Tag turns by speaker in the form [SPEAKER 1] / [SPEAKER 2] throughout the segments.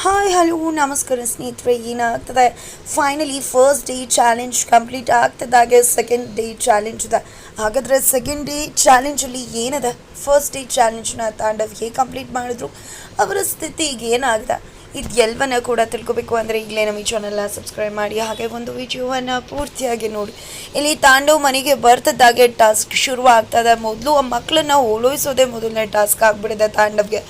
[SPEAKER 1] Hi hello ನಮಸ್ಕಾರ ಸ್ನೇಹಿತರೆ ಏನಾಗ್ತದೆ finally first day challenge complete ಆಗ್ತದಾಗೆ second day challenge ಇದೆ ಹಾಗಾದರೆ ಸೆಕೆಂಡ್ ಡೇ ಚಾಲೆಂಜಲ್ಲಿ ಏನಿದೆ ಫಸ್ಟ್ ಡೇ ಚಾಲೆಂಜ್ನ ತಾಂಡವ್ ಹೇಗೆ ಕಂಪ್ಲೀಟ್ ಮಾಡಿದ್ರು ಅವರ ಸ್ಥಿತಿ ಈಗ ಏನಾಗಿದೆ ಇದು ಎಲ್ಲವನ್ನ ಕೂಡ ತಿಳ್ಕೊಬೇಕು ಅಂದರೆ ಈಗಲೇ ನಮ್ಮ ಈ ಚಾನಲ್ನ ಸಬ್ಸ್ಕ್ರೈಬ್ ಮಾಡಿ, ಹಾಗೆ ಒಂದು ವಿಡಿಯೋವನ್ನು ಪೂರ್ತಿಯಾಗಿ ನೋಡಿ. ಇಲ್ಲಿ ತಾಂಡವ್ ಮನೆಗೆ ಬರ್ತದಾಗೆ ಟಾಸ್ಕ್ ಶುರು ಆಗ್ತದೆ ಮೊದಲು ಆ ಮಕ್ಕಳನ್ನ ಓಲೋಯಿಸೋದೇ ಮೊದಲನೇ ಟಾಸ್ಕ್ ಆಗಿಬಿಡಿದೆ ತಾಂಡವ್ಗೆ.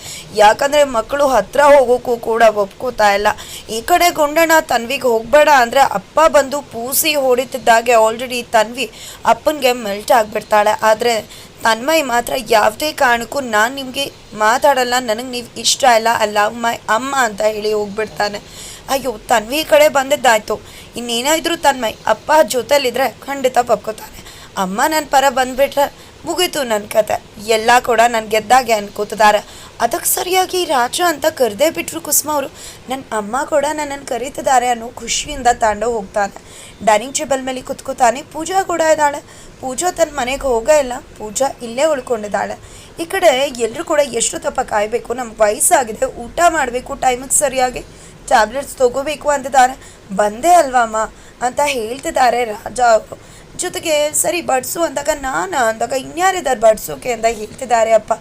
[SPEAKER 1] ಯಾಕಂದರೆ ಮಕ್ಕಳು ಹತ್ತಿರ ಹೋಗೋಕ್ಕೂ ಕೂಡ ಒಪ್ಕೋತಾ ಇಲ್ಲ. ಈ ಕಡೆ ಗುಂಡಣ್ಣ ತನ್ವಿಗೆ ಹೋಗಬೇಡ ಅಂದರೆ ಅಪ್ಪ ಬಂದು ಪೂಸಿ ಹೊಡಿತಿದ್ದಾಗೆ. ಆಲ್ರೆಡಿ ತನ್ವಿ ಅಪ್ಪನಿಗೆ ಮೆಲ್ಟ್ ಆಗಿಬಿಡ್ತಾಳೆ. ಆದರೆ ತನ್ಮಯ್ ಮಾತ್ರ ಯಾವುದೇ ಕಾರಣಕ್ಕೂ ನಾನು ನಿಮಗೆ ಮಾತಾಡಲ್ಲ, ನನಗೆ ನೀವು ಇಷ್ಟ ಇಲ್ಲ ಐ ಲವ್ ಮೈ ಅಮ್ಮ ಅಂತ ಹೇಳಿ ಹೋಗ್ಬಿಡ್ತಾನೆ. ಅಯ್ಯೋ, ತನ್ವಿ ಕಡೆ ಬಂದಿದ್ದಾಯ್ತು. ಇನ್ನೇನಾದರೂ ತನ್ಮಯ್ ಅಪ್ಪ ಜೊತೆಲಿದ್ರೆ ಖಂಡಿತ ಪಪ್ಕೋತಾನೆ ಅಮ್ಮ ನನ್ನ ಪರ ಬಂದ್ಬಿಟ್ರೆ ಮುಗೀತು ನನ್ನ ಕತೆ. ಎಲ್ಲ ಕೂಡ ನಾನು ಗೆದ್ದಾಗೆ ಅನ್ಕೋತಿದ್ದಾರೆ. ಅದಕ್ಕೆ ಸರಿಯಾಗಿ ರಾಜ ಅಂತ ಕರೆದೇ ಬಿಟ್ರು ಕುಸುಮ ಅವರು. ನನ್ನ ಅಮ್ಮ ಕೂಡ ನನ್ನನ್ನು ಕರೀತಿದ್ದಾರೆ ಅನ್ನೋ ಖುಷಿಯಿಂದ ತಾಂಡ ಹೋಗ್ತಾನೆ. ಡೈನಿಂಗ್ ಟೇಬಲ್ ಮೇಲೆ ಕುತ್ಕೋತಾನೆ. ಪೂಜಾ ಕೂಡ ಇದ್ದಾಳೆ. ಪೂಜಾ ತನ್ನ ಮನೆಗೆ ಹೋಗೇ ಇಲ್ಲ. ಪೂಜಾ ಇಲ್ಲೇ ಉಳ್ಕೊಂಡಿದ್ದಾಳೆ. ಈ ಕಡೆ ಎಲ್ಲರೂ ಕೂಡ ಎಷ್ಟು ತಪ್ಪ ಕಾಯಬೇಕು. ನಮ್ಗೆ ವಯಸ್ಸಾಗಿದೆ. ಊಟ ಮಾಡಬೇಕು. ಟೈಮಿಗೆ ಸರಿಯಾಗಿ ಟ್ಯಾಬ್ಲೆಟ್ಸ್ ತಗೋಬೇಕು ಅಂತಿದ್ದಾರೆ. ಬಂದೇ ಅಲ್ವಮ್ಮ ಅಂತ ಹೇಳ್ತಿದ್ದಾರೆ ರಾಜ ಅವರು. ಜೊತೆಗೆ, ಸರಿ, ಬಡಿಸು ಅಂದಾಗ ನಾನು ಅಂದಾಗ ಇನ್ಯಾರಿದ್ದಾರೆ ಬಡಿಸೋಕೆ? ಅಂತ ಹೇಳ್ತಿದ್ದಾರೆ ಅಪ್ಪ.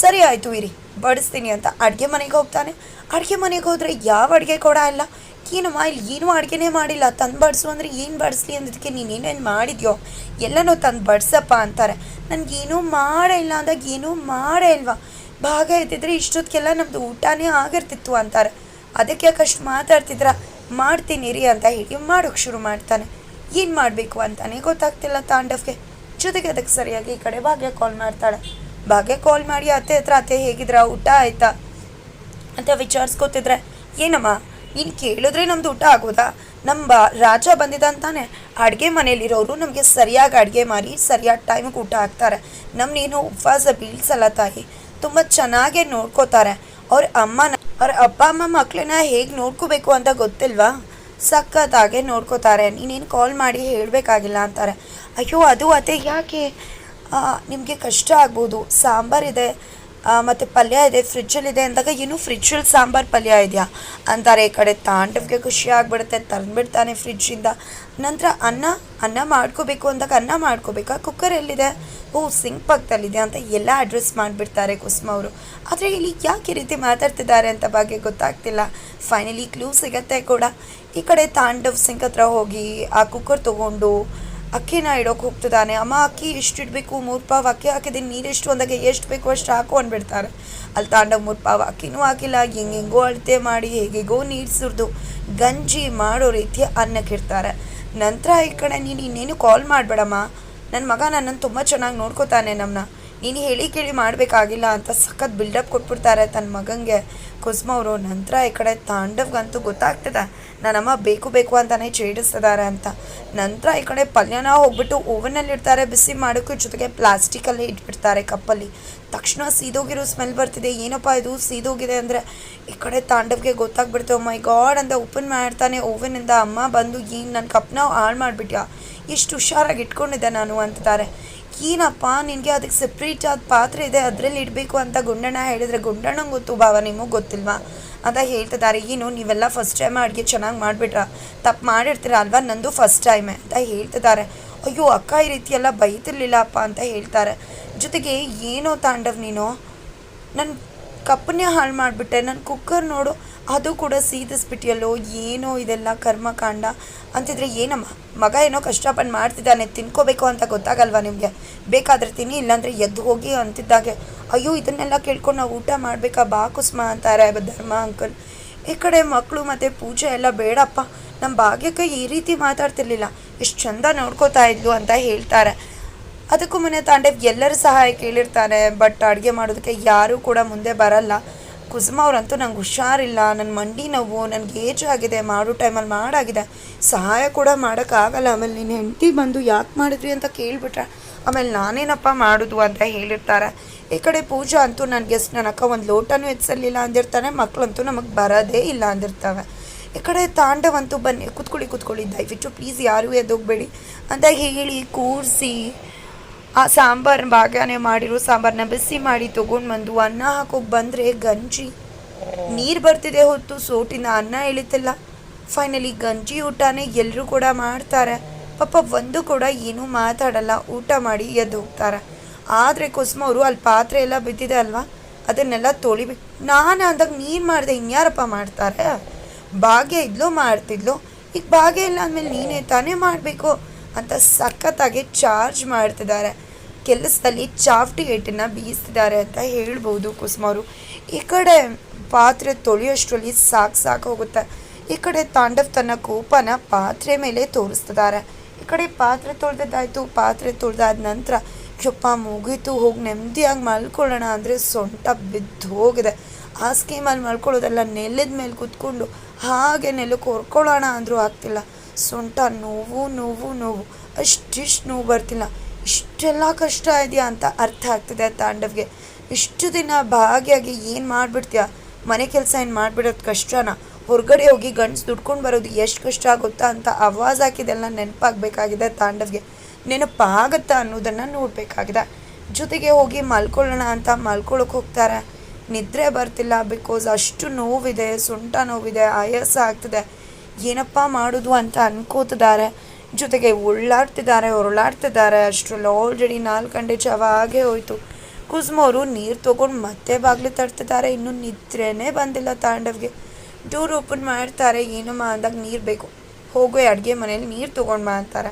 [SPEAKER 1] ಸರಿ ಆಯಿತು ಇರಿ, ಬಡಿಸ್ತೀನಿ ಅಂತ ಅಡುಗೆ ಮನೆಗೆ ಹೋಗ್ತಾನೆ. ಅಡುಗೆ ಮನೆಗೆ ಹೋದರೆ ಯಾವ ಅಡುಗೆ ಕೊಡ ಇಲ್ಲ. ಏನಮ್ಮ, ಇಲ್ಲಿ ಏನೂ ಅಡುಗೆನೇ ಮಾಡಿಲ್ಲ. ತಂದು ಬಡಿಸು ಅಂದರೆ ಏನು ಬಡಿಸ್ಲಿ ಅಂದಿದ್ದಕ್ಕೆ ಏನೇನು ಮಾಡಿದ್ಯೋ? ಎಲ್ಲನೂ ತಂದು ಬಡಿಸಪ್ಪ ಅಂತಾರೆ. ನನಗೇನೂ ಮಾಡೇ ಇಲ್ಲ ಅಂದಾಗ ಏನೂ ಮಾಡೇ ಇಲ್ವಾ? ಭಾಗ ಇದ್ದಿದ್ರೆ ಇಷ್ಟೊತ್ತಿಗೆಲ್ಲ ನಮ್ಮದು ಊಟನೇ ಆಗಿರ್ತಿತ್ತು ಅಂತಾರೆ. ಅದಕ್ಕೆ ಯಾಕಷ್ಟು ಮಾತಾಡ್ತಿದ್ರ ಮಾಡ್ತೀನಿ ರೀ ಅಂತ ಹೇಳಿ ಮಾಡೋಕ್ಕೆ ಶುರು ಮಾಡ್ತಾನೆ. ಏನು ಮಾಡಬೇಕು ಅಂತಾನೆ ಗೊತ್ತಾಗ್ತಿಲ್ಲ ತಾಂಡವ್ಗೆ. ಜೊತೆಗೆ ಅದಕ್ಕೆ ಸರಿಯಾಗಿ ಈ ಕಡೆ ಭಾಗ್ಯ ಕಾಲ್ ಮಾಡ್ತಾಳೆ. ಭಾಗ್ಯ ಕಾಲ್ ಮಾಡಿ ಅತ್ತೆ ಹತ್ರ ಅತ್ತೆ ಹೇಗಿದ್ರ? ಊಟ ಆಯ್ತಾ? ಅಂತ ವಿಚಾರಿಸ್ಕೊತಿದ್ರೆ, ಏನಮ್ಮ, ನೀನು ಕೇಳಿದ್ರೆ ನಮ್ದು ಊಟ ಆಗೋದಾ? ನಮ್ಮ ರಾಜ ಬಂದಿದ್ದಂತಾನೆ ಅಡುಗೆ ಮನೇಲಿರೋರು ನಮಗೆ ಸರಿಯಾಗಿ ಅಡುಗೆ ಮಾಡಿ ಸರಿಯಾದ ಟೈಮಿಗೆ ಊಟ ಹಾಕ್ತಾರೆ. ನಮ್ಮನೇನು ಉಪವಾಸ ಬೀಳ್ಸಲ್ಲ ತಾಯಿ. ತುಂಬ ಚೆನ್ನಾಗೆ ನೋಡ್ಕೋತಾರೆ. ಅವ್ರ ಅಮ್ಮನ, ಅವ್ರ ಅಪ್ಪ ಅಮ್ಮ ಮಕ್ಕಳನ್ನ ಹೇಗೆ ನೋಡ್ಕೋಬೇಕು ಅಂತ ಗೊತ್ತಿಲ್ವಾ? ಸಖತ್ತಾಗೆ ನೋಡ್ಕೋತಾರೆ. ನೀನೇನು ಕಾಲ್ ಮಾಡಿ ಹೇಳಬೇಕಾಗಿಲ್ಲ ಅಂತಾರೆ. ಅಯ್ಯೋ, ಅದು ಅದೇ ಯಾಕೆ? ನಿಮಗೆ ಕಷ್ಟ ಆಗ್ಬೋದು. ಸಾಂಬಾರಿದೆ ಮತ್ತು ಪಲ್ಯ ಇದೆ. ಫ್ರಿಜ್ಜಲ್ಲಿದೆ ಅಂದಾಗ ಏನು ಫ್ರಿಜ್ಜಲ್ಲಿ ಸಾಂಬಾರು ಪಲ್ಯ ಇದೆಯಾ? ಅಂತಾರೆ ಈ ಕಡೆ. ತಾಂಡವ್ಗೆ ಖುಷಿ ಆಗ್ಬಿಡುತ್ತೆ. ತಂದ್ಬಿಡ್ತಾನೆ ಫ್ರಿಜ್ಜಿಂದ ನಂತರ ಅನ್ನ ಅನ್ನ ಮಾಡ್ಕೋಬೇಕು ಅಂದಾಗ ಅನ್ನ ಮಾಡ್ಕೋಬೇಕಾ? ಕುಕ್ಕರ್ ಎಲ್ಲಿದೆ? ಓ ಸಿಂಕ್ ಪಕ್ಕದಲ್ಲಿದೆ ಅಂತ ಎಲ್ಲ ಅಡ್ರೆಸ್ ಮಾಡಿಬಿಡ್ತಾರೆ ಕುಸುಮ ಅವರು. ಆದರೆ ಇಲ್ಲಿ ಯಾಕೆ ರೀತಿ ಮಾತಾಡ್ತಿದ್ದಾರೆ ಅಂತ ಬಗ್ಗೆ ಗೊತ್ತಾಗ್ತಿಲ್ಲ. ಫೈನಲಿ ಕ್ಲೂ ಸಿಗತ್ತೆ ಕೂಡ. ಈ ಕಡೆ ತಾಂಡವ್ ಸಿಂಗ್ ಹತ್ರ ಹೋಗಿ ಆ ಕುಕ್ಕರ್ ತೊಗೊಂಡು ಅಕ್ಕಿನ ಇಡೋಕೆ ಹೋಗ್ತಿದ್ದಾನೆ. ಅಮ್ಮ, ಅಕ್ಕಿ ಎಷ್ಟು ಇಡಬೇಕು ಮೂರು ಪಾವ್ ಅಕ್ಕಿ ಹಾಕಿದ್ದೀನಿ ನೀರೆಷ್ಟು ಅಂದಾಗ ಎಷ್ಟು ಬೇಕು ಅಷ್ಟು ಹಾಕು ಅಂದ್ಬಿಡ್ತಾರೆ. ಅಲ್ಲಿ ತಾಂಡವ್ ಮೂರು ಪಾವ್ ಅಕ್ಕಿನೂ ಹಾಕಿಲ್ಲ ಹೆಂಗೆಂಗೋ ಅಳತೆ ಮಾಡಿ, ಹೇಗೆಗೋ ನೀರು ಸುರಿದು ಗಂಜಿ ಮಾಡೋ ರೀತಿ ಅನ್ನಕ್ಕಿರ್ತಾರೆ ನಂತರ ಈ ಕಡೆ ನೀನು ಇನ್ನೇನು ಕಾಲ್ ಮಾಡಬೇಡಮ್ಮ. ನನ್ನ ಮಗ ನನ್ನನ್ನು ತುಂಬ ಚೆನ್ನಾಗಿ ನೋಡ್ಕೋತಾನೆ ನಮ್ಮನ್ನ ನೀನು ಹೇಳಿ ಕೇಳಿ ಮಾಡಬೇಕಾಗಿಲ್ಲ ಅಂತ ಸಖತ್ ಬಿಲ್ಡಪ್ ಕೊಟ್ಬಿಡ್ತಾರೆ ತನ್ನ ಮಗಂಗೆ. ಕುಸುಮ ಅವರು ನಂತರ ಈ ಕಡೆ ತಾಂಡವ್ಗಂತೂ ಗೊತ್ತಾಗ್ತದೆ. ನನ್ನಮ್ಮ ಬೇಕು ಬೇಕು ಅಂತಾನೆ ಛೇಡಿಸ್ತಿದ್ದಾರೆ ಅಂತ. ನಂತರ ಈ ಕಡೆ ಪಲ್ಯನ ಹೋಗ್ಬಿಟ್ಟು ಓವನಲ್ಲಿ ಇಡ್ತಾರೆ ಬಿಸಿ ಮಾಡೋಕ್ಕೂ ಜೊತೆಗೆ ಪ್ಲಾಸ್ಟಿಕಲ್ಲಿ ಇಟ್ಬಿಡ್ತಾರೆ ಕಪ್ಪಲ್ಲಿ. ತಕ್ಷಣ ಸೀದೋಗಿರೋ ಸ್ಮೆಲ್ ಬರ್ತಿದೆ. ಏನಪ್ಪ ಇದು? ಸೀದೋಗಿದೆ ಅಂದರೆ ಈ ಕಡೆ ತಾಂಡವ್ಗೆ ಗೊತ್ತಾಗ್ಬಿಡ್ತು. ಮೈ ಗಾಡ್ ಅಂತ ಓಪನ್ ಮಾಡ್ತಾನೆ ಓವನಿಂದ ಅಮ್ಮ, ಬಂದು ಏನು ನನ್ನ ಕಪ್ನ ಹಾಳು ಮಾಡಿಬಿಟ್ಯಾ? ಎಷ್ಟು ಹುಷಾರಾಗಿ ಇಟ್ಕೊಂಡಿದ್ದೆ ನಾನು ಅಂತಾರೆ ಏನಪ್ಪ ನಿನಗೆ ಅದಕ್ಕೆ ಸಪ್ರೇಟ್ ಆದ ಪಾತ್ರೆ ಇದೆ, ಅದರಲ್ಲಿ ಇಡಬೇಕು ಅಂತ ಗುಂಡಣ್ಣ ಹೇಳಿದರೆ ಗುಂಡಣ್ಣ ಗೊತ್ತು ಭಾವ ನಿಮಗೆ ಗೊತ್ತಿಲ್ವಾ? ಅಂತ ಹೇಳ್ತಿದ್ದಾರೆ. ಏನು, ನೀವೆಲ್ಲ ಫಸ್ಟ್ ಟೈಮ್ ಅಡುಗೆ ಚೆನ್ನಾಗಿ ಮಾಡಿಬಿಟ್ರ? ತಪ್ಪು ಮಾಡಿರ್ತೀರ ಅಲ್ವಾ? ನಂದು ಫಸ್ಟ್ ಟೈಮೇ ಅಂತ ಹೇಳ್ತಿದ್ದಾರೆ. ಅಯ್ಯೋ, ಅಕ್ಕ ಈ ರೀತಿ ಎಲ್ಲ ಬೈತಿರ್ಲಿಲ್ಲಪ್ಪ ಅಂತ ಹೇಳ್ತಾರೆ. ಜೊತೆಗೆ ಏನೋ ತಾಂಡವ್ ನೀನು? ನನ್ನ ಕಪ್ಪನ್ನೇ ಹಾಳು ಮಾಡಿಬಿಟ್ಟೆ. ನನ್ನ ಕುಕ್ಕರ್ ನೋಡು. ಅದು ಕೂಡ ಸೀದಿಸ್ಬಿಟ್ಟಿಯಲ್ಲೋ, ಏನೋ ಇದೆಲ್ಲ ಕರ್ಮಕಾಂಡ. ಅಂತಿದ್ರೆ ಏನಮ್ಮ, ಮಗ ಏನೋ ಕಷ್ಟಪಟ್ಟು ಮಾಡ್ತಿದ್ದಾನೆ, ತಿನ್ಕೋಬೇಕು ಅಂತ ಗೊತ್ತಾಗಲ್ವಾ ನಿಮಗೆ? ಬೇಕಾದ್ರೆ ತಿನ್ನಿ, ಇಲ್ಲಾಂದರೆ ಎದ್ದು ಹೋಗಿ ಅಂತಿದ್ದಾಗೆ. ಅಯ್ಯೋ, ಇದನ್ನೆಲ್ಲ ಕೇಳ್ಕೊಂಡು ನಾವು ಊಟ ಮಾಡಬೇಕಾ? ಬಾ ಕುಸ್ಮ ಅಂತಾರೆ, ಧರ್ಮ, ಅಂಕಲ್. ಈ ಕಡೆ ಮಕ್ಕಳು ಮತ್ತು ಪೂಜೆ ಎಲ್ಲ ಬೇಡಪ್ಪ. ನಮ್ಮ ಭಾಗ್ಯಕ್ಕೆ ಈ ರೀತಿ ಮಾತಾಡ್ತಿರ್ಲಿಲ್ಲ. ಎಷ್ಟು ಚಂದ ನೋಡ್ಕೋತಾ ಇದ್ಲು ಅಂತ ಹೇಳ್ತಾರೆ. ಅದಕ್ಕೂ ಮುನ್ನೆ ತಾಂಡವ್ ಎಲ್ಲರೂ ಸಹಾಯ ಕೇಳಿರ್ತಾರೆ ಬಟ್ ಅಡುಗೆ ಮಾಡೋದಕ್ಕೆ ಯಾರೂ ಕೂಡ ಮುಂದೆ ಬರಲ್ಲ. ಕುಸುಮ ಅವ್ರಂತೂ ನಂಗೆ ಹುಷಾರಿಲ್ಲ ನನ್ನ ಮಂಡಿ ನೋವು, ನನಗೆ ಏಜ್ ಆಗಿದೆ, ಮಾಡೋ ಟೈಮಲ್ಲಿ ಮಾಡಾಗಿದೆ. ಸಹಾಯ ಕೂಡ ಮಾಡೋಕ್ಕಾಗಲ್ಲ. ಆಮೇಲೆ ನಿನ್ನ ಹೆಂಡತಿ ಬಂದು ಯಾಕೆ ಮಾಡಿದ್ರಿ ಅಂತ ಕೇಳಿಬಿಟ್ರೆ, ಆಮೇಲೆ ನಾನೇನಪ್ಪ ಮಾಡೋದು ಅಂತ ಹೇಳಿರ್ತಾರೆ. ಈ ಕಡೆ ಪೂಜಾ ಅಂತೂ ನನ್ನ ಗೆಸ್ಟ್ ನನ್ನ ಅಕ್ಕ ಒಂದು ಲೋಟನೂ ಎತ್ಸಲಿಲ್ಲ ಅಂದಿರ್ತಾನೆ ಮಕ್ಕಳಂತೂ ನಮಗೆ ಬರೋದೇ ಇಲ್ಲ ಅಂದಿರ್ತವೆ. ಈ ಕಡೆ ತಾಂಡವಂತೂ ಬನ್ನಿ, ಕುತ್ಕೊಳ್ಳಿ ಕುತ್ಕೊಳ್ಳಿ. ದಯವಿಟ್ಟು ಪ್ಲೀಸ್ ಯಾರೂ ಎದ್ದೋಗ್ಬೇಡಿ ಅಂತ ಹೇಳಿ, ಕೂರಿಸಿ ಆ ಸಾಂಬಾರು ಬಾಗಾನೆ ಮಾಡಿರೋ ಸಾಂಬಾರನ್ನ ಬಿಸಿ ಮಾಡಿ ತೊಗೊಂಡು ಬಂದು ಅನ್ನ ಹಾಕೋಕೆ ಬಂದರೆ ಗಂಜಿ. ನೀರು ಬರ್ತಿದೆ ಹೊತ್ತು, ಸೋಟಿನ ಅನ್ನ ಇಳಿತಿಲ್ಲ ಫೈನಲಿ ಗಂಜಿ ಊಟನೇ ಎಲ್ಲರೂ ಕೂಡ ಮಾಡ್ತಾರೆ. ಪಾಪ ಒಂದು ಕೂಡ ಏನೂ ಮಾತಾಡಲ್ಲ, ಊಟ ಮಾಡಿ ಎದ್ದು ಹೋಗ್ತಾರೆ ಆದರೆ ಕುಸುಮ ಅವರು ಅಲ್ಲಿ ಪಾತ್ರೆ ಎಲ್ಲ ಬಿದ್ದಿದೆ ಅಲ್ವಾ? ಅದನ್ನೆಲ್ಲ ತೊಳಿಬೇಕು ನಾನು ಅಂದಾಗ ನೀನು ಮಾಡಿದೆ, ಇನ್ಯಾರಪ್ಪ ಮಾಡ್ತಾರೆ? ಭಾಗ್ಯ ಇದ್ಲೋ ಮಾಡ್ತಿದ್ಲೋ? ಈಗ ಭಾಗ್ಯ ಇಲ್ಲ ಅಂದಮೇಲೆ ನೀನೇ ತಾನೇ ಮಾಡಬೇಕು. ಅಂತ ಸಖತ್ತಾಗಿ ಚಾರ್ಜ್ ಮಾಡ್ತಿದ್ದಾರೆ. ಕೆಲಸದಲ್ಲಿ ಚಾಫ್ಟಿ ಏಟನ್ನು ಬೀಸ್ತಿದ್ದಾರೆ ಅಂತ ಹೇಳ್ಬೋದು ಕುಸುಮ ಅವರು. ಈ ಕಡೆ ಪಾತ್ರೆ ತೊಳೆಯೋಷ್ಟರಲ್ಲಿ ಸಾಕು ಸಾಕು ಹೋಗುತ್ತೆ. ಈ ಕಡೆ ತಾಂಡವ್ ತನ್ನ ಕೋಪನ ಪಾತ್ರೆ ಮೇಲೆ ತೋರಿಸ್ತಿದ್ದಾರೆ. ಈ ಕಡೆ ಪಾತ್ರೆ ತೊಳೆದಾಯ್ತು ಪಾತ್ರೆ ತೊಳೆದಾದ ನಂತರ ಚೊಪ್ಪ ಮುಗೀತು, ಹೋಗಿ ನೆಮ್ಮದಿಯಾಗಿ ಮಲ್ಕೊಳ್ಳೋಣ ಅಂದರೆ ಸೊಂಟ ಬಿದ್ದು ಹೋಗಿದೆ. ಆ ಸ್ಕೀಮಲ್ಲಿ ಮಲ್ಕೊಳ್ಳೋದೆಲ್ಲ ನೆಲದ ಮೇಲೆ ಕೂತ್ಕೊಂಡು ಹಾಗೆ ನೆಲಕ್ಕೆ ಹೊರ್ಕೊಳ್ಳೋಣ ಅಂದರೂ ಆಗ್ತಿಲ್ಲ. ಸೊಂಟ ನೋವು ನೋವು ನೋವು. ಅಷ್ಟಿಷ್ಟು ನೋವು ಬರ್ತಿಲ್ಲ. ಇಷ್ಟೆಲ್ಲ ಕಷ್ಟ ಇದೆಯಾ ಅಂತ ಅರ್ಥ ಆಗ್ತಿದೆ ತಾಂಡವ್ಗೆ. ಇಷ್ಟು ದಿನ ಭಾಗಿಯಾಗಿ ಏನು ಮಾಡಿಬಿಡ್ತೀಯ? ಮನೆ ಕೆಲಸ ಏನು ಮಾಡಿಬಿಡೋದು ಕಷ್ಟನ? ಹೊರಗಡೆ ಹೋಗಿ ಗಂಡ್ಸು ದುಡ್ಕೊಂಡು ಬರೋದು ಎಷ್ಟು ಕಷ್ಟ ಆಗುತ್ತಾ ಅಂತ ಆವಾಜ್ ಹಾಕಿದೆಲ್ಲ ನೆನಪಾಗಬೇಕಾಗಿದೆ ತಾಂಡವ್ಗೆ. ನೆನಪಾಗತ್ತಾ ಅನ್ನೋದನ್ನು ನೋಡಬೇಕಾಗಿದೆ. ಜೊತೆಗೆ ಹೋಗಿ ಮಲ್ಕೊಳ್ಳೋಣ ಅಂತ ಮಲ್ಕೊಳಕ್ಕೆ ಹೋಗ್ತಾರೆ. ನಿದ್ರೆ ಬರ್ತಿಲ್ಲ ಬಿಕಾಸ್ ಅಷ್ಟು ನೋವಿದೆ, ಸೊಂಟ ನೋವಿದೆ, ಆಯಾಸ ಆಗ್ತಿದೆ. ಏನಪ್ಪ ಮಾಡೋದು ಅಂತ ಅನ್ಕೋತಿದ್ದಾರೆ. ಜೊತೆಗೆ ಉಳ್ಳಾಡ್ತಿದ್ದಾರೆ ಹೊರಳಾಡ್ತಿದ್ದಾರೆ ಅಷ್ಟರಲ್ಲಿ ಆಲ್ರೆಡಿ ನಾಲ್ಕು ಗಂಟೆ ಜಾವ ಆಗೇ ಹೋಯಿತು. ಕುಸುಮ ಅವರು ನೀರು ತೊಗೊಂಡು ಮತ್ತೆ ಬಾಗಿಲು ತಡ್ತಿದ್ದಾರೆ ಇನ್ನೂ ನಿದ್ರೆನೇ ಬಂದಿಲ್ಲ ತಾಂಡವ್ಗೆ. ಡೋರ್ ಓಪನ್ ಮಾಡ್ತಾರೆ. ಏನಮ್ಮ ಅಂದಾಗ ನೀರು ಬೇಕು. ಹೋಗೋ, ಅಡುಗೆ ಮನೇಲಿ ನೀರು ತೊಗೊಂಡು ಬಾ ಅಂತಾರೆ.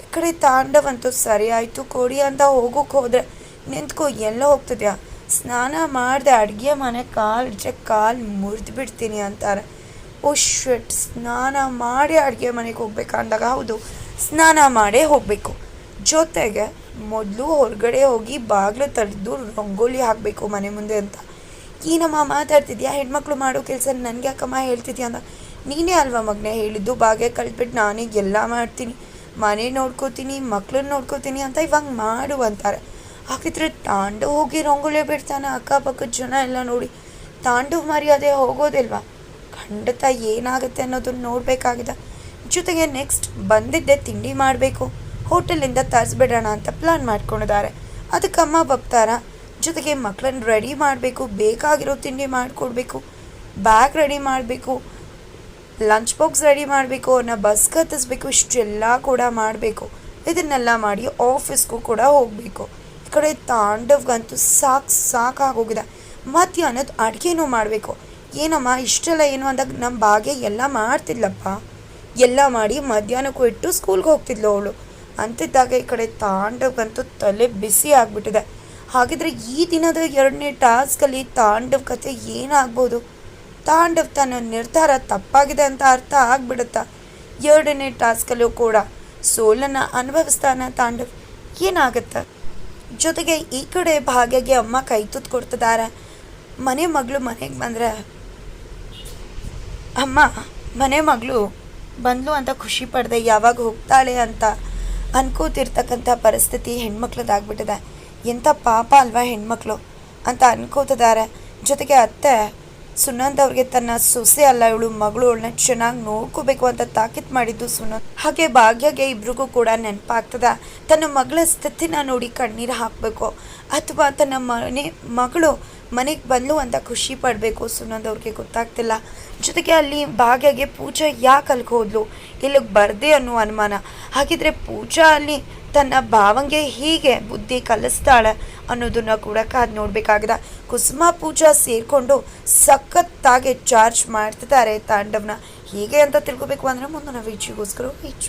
[SPEAKER 1] ಈ ಕಡೆ ತಾಂಡವ್ ಅಂತೂ ಸರಿ ಆಯಿತು. ಕೊಡಿ ಅಂತ ಹೋಗೋಕೆ ಹೋದರೆ ನಿಂತ್ಕೋ, ಎಲ್ಲ ಹೋಗ್ತಿದ್ಯಾ? ಸ್ನಾನ ಮಾಡಿದೆ, ಅಡುಗೆ ಮನೆ ಕಾಲು ಇಟ್ಟರೆ ಕಾಲು ಮುರಿದು ಬಿಡ್ತೀನಿ ಅಂತಾರೆ. ಓ ಶಟ್, ಸ್ನಾನ ಮಾಡಿ ಅಡುಗೆ ಮನೆಗೆ ಹೋಗ್ಬೇಕಂದಾಗ ಹೌದು, ಸ್ನಾನ ಮಾಡೇ ಹೋಗಬೇಕು. ಜೊತೆಗೆ ಮೊದಲು ಹೊರಗಡೆ ಹೋಗಿ ಬಾಗಿಲು ತಡೆದು ರಂಗೋಲಿ ಹಾಕಬೇಕು ಮನೆ ಮುಂದೆ ಅಂತ. ಏನಮ್ಮ ಮಾತಾಡ್ತಿದ್ಯಾ ಹೆಣ್ಮಕ್ಳು ಮಾಡೋ ಕೆಲಸ ನನಗೆ ಯಾಕಮ್ಮ ಹೇಳ್ತಿದ್ಯಾ ಅಂತ ನೀನೇ ಅಲ್ವಾ ಮಗನೇ ಹೇಳಿದ್ದು, ಬಾಗೆ ಕಳ್ಬಿಟ್ಟು ನಾನೀಗ ಎಲ್ಲ ಮಾಡ್ತೀನಿ. ಮನೆ ನೋಡ್ಕೋತೀನಿ ಮಕ್ಳನ್ನ ನೋಡ್ಕೋತೀನಿ ಅಂತ ಇವಾಗ ಮಾಡು ಅಂತಾರೆ. ಹಾಗಿದ್ರೆ ತಾಂಡು ಹೋಗಿ ರಂಗೋಲಿ ಬಿಡ್ತಾನೆ ಅಕ್ಕಪಕ್ಕದ ಜನ ಎಲ್ಲ ನೋಡಿ. ತಾಂಡು ಮರ್ಯಾದೆ ಹೋಗೋದಿಲ್ವಾ? ಖಂಡಿತ ಏನಾಗುತ್ತೆ ಅನ್ನೋದನ್ನು ನೋಡಬೇಕಾಗಿದೆ. ಜೊತೆಗೆ ನೆಕ್ಸ್ಟ್ ಬಂದಿದ್ದೆ ತಿಂಡಿ ಮಾಡಬೇಕು. ಹೋಟೆಲಿಂದ ತರಿಸ್ಬಿಡೋಣ ಅಂತ ಪ್ಲಾನ್ ಮಾಡ್ಕೊಂಡಿದ್ದಾರೆ. ಅದಕ್ಕೆ ಅಮ್ಮ ಬಪ್ತಾರ ಜೊತೆಗೆ ಮಕ್ಕಳನ್ನ ರೆಡಿ ಮಾಡಬೇಕು, ಬೇಕಾಗಿರೋ ತಿಂಡಿ ಮಾಡಿಕೊಡ್ಬೇಕು ಬ್ಯಾಗ್ ರೆಡಿ ಮಾಡಬೇಕು ಲಂಚ್ ಬಾಕ್ಸ್ ರೆಡಿ ಮಾಡಬೇಕು, ಅವ್ರನ್ನ ಬಸ್ ಕತ್ತಿಸ್ಬೇಕು ಇಷ್ಟೆಲ್ಲ ಕೂಡ ಮಾಡಬೇಕು. ಇದನ್ನೆಲ್ಲ ಮಾಡಿ ಆಫೀಸ್ಗೂ ಕೂಡ ಹೋಗಬೇಕು. ಈ ಕಡೆ ತಾಂಡವ್ಗಂತೂ ಸಾಕು ಸಾಕಾಗೋಗಿದೆ. ಮಧ್ಯಾಹ್ನದ ಅಡುಗೆನೂ ಮಾಡಬೇಕು. ಏನಮ್ಮ, ಇಷ್ಟೆಲ್ಲ ಏನು ಅಂದಾಗ ನಮ್ಮ ಬಾಗೆ ಎಲ್ಲ ಮಾಡ್ತಿದ್ಲಪ್ಪ. ಎಲ್ಲ ಮಾಡಿ ಮಧ್ಯಾಹ್ನಕ್ಕೂ ಇಟ್ಟು ಸ್ಕೂಲ್ಗೆ ಹೋಗ್ತಿದ್ಲು ಅವಳು. ಅಂತಿದ್ದಾಗ ಈ ಕಡೆ ತಾಂಡವಂತೂ ತಲೆ ಬಿಸಿ ಆಗಿಬಿಟ್ಟಿದೆ. ಹಾಗಿದ್ರೆ ಈ ದಿನದ ಎರಡನೇ ಟಾಸ್ಕಲ್ಲಿ ತಾಂಡವ್ ಕತೆ ಏನಾಗ್ಬೋದು? ತಾಂಡವ್ ತನ್ನ ನಿರ್ಧಾರ ತಪ್ಪಾಗಿದೆ ಅಂತ ಅರ್ಥ ಆಗ್ಬಿಡುತ್ತ? ಎರಡನೇ ಟಾಸ್ಕಲ್ಲೂ ಕೂಡ ಸೋಲನ್ನು ಅನುಭವಿಸ್ತಾನ ತಾಂಡವ್. ಏನಾಗುತ್ತೆ? ಜೊತೆಗೆ ಈ ಕಡೆ ಭಾಗ್ಯಗೆ ಅಮ್ಮ ಕೈ ತುತ್ತು ಕೊಡ್ತಿದ್ದಾರೆ. ಮನೆ ಮಗಳು ಮನೆಗೆ ಬಂದರೆ ಅಮ್ಮ, ಮನೆ ಮಗಳು ಬಂದ್ಲು ಅಂತ ಖುಷಿ ಪಡೆದೆ, ಯಾವಾಗ ಹೋಗ್ತಾಳೆ ಅಂತ ಅನ್ಕೋತಿರ್ತಕ್ಕಂಥ ಪರಿಸ್ಥಿತಿ ಹೆಣ್ಮಕ್ಳದಾಗ್ಬಿಟ್ಟಿದೆ. ಎಂಥ ಪಾಪ ಅಲ್ವಾ ಹೆಣ್ಮಕ್ಳು ಅಂತ ಅನ್ಕೋತಿದ್ದಾರೆ. ಜೊತೆಗೆ ಅತ್ತೆ ಸುನಂದ್ ಅವ್ರಿಗೆ ತನ್ನ ಸೊಸೆ ಅಲ್ಲ, ಇವಳು ಮಗಳು, ಅವಳನ್ನ ಚೆನ್ನಾಗಿ ನೋಡ್ಕೋಬೇಕು ಅಂತ ತಾಕೀತ್ ಮಾಡಿದ್ದು ಸುನಂದ್. ಹಾಗೆ ಭಾಗ್ಯಗೆ ಇಬ್ರಿಗೂ ಕೂಡ ನೆನಪಾಗ್ತದ. ತನ್ನ ಮಗಳ ಸ್ಥಿತಿನ ನೋಡಿ ಕಣ್ಣೀರು ಹಾಕಬೇಕು. ಅಥವಾ ತನ್ನ ಮನೆ ಮಗಳು ಮನೆಗೆ ಬಂದಲು ಅಂತ ಖುಷಿ ಪಡಬೇಕು. ಸುನಂದ್ ಅವ್ರಿಗೆ ಗೊತ್ತಾಗ್ತಿಲ್ಲ. ಜೊತೆಗೆ ಅಲ್ಲಿ ಭಾಗ್ಯಗೆ ಪೂಜಾ ಯಾಕೆ ಅಲ್ಲಿಗೆ ಹೋದ್ಲು? ಇಲ್ಲಿಗೆ ಬರ್ದೆ ಅನ್ನೋ ಅನುಮಾನ. ಹಾಗಿದ್ರೆ ಪೂಜಾ ಅಲ್ಲಿ ತನ್ನ ಭಾವಂಗೆ ಹೀಗೆ ಬುದ್ಧಿ ಕಲಿಸ್ತಾಳೆ ಅನ್ನೋದನ್ನ ಕೂಡ ಕಾದ್ ನೋಡಬೇಕಾಗಿದೆ. ಕುಸುಮ, ಪೂಜಾ ಸೇರಿಕೊಂಡು ಸಖತ್ತಾಗಿ ಚಾರ್ಜ್ ಮಾಡ್ತಿದ್ದಾರೆ ತಾಂಡವ್ನ. ಹೀಗೆ ಅಂತ ತಿಳ್ಕೊಬೇಕು ಅಂದರೆ ಮುಂದಿನ ವೀಚಿಗೋಸ್ಕರ ವೀಚ್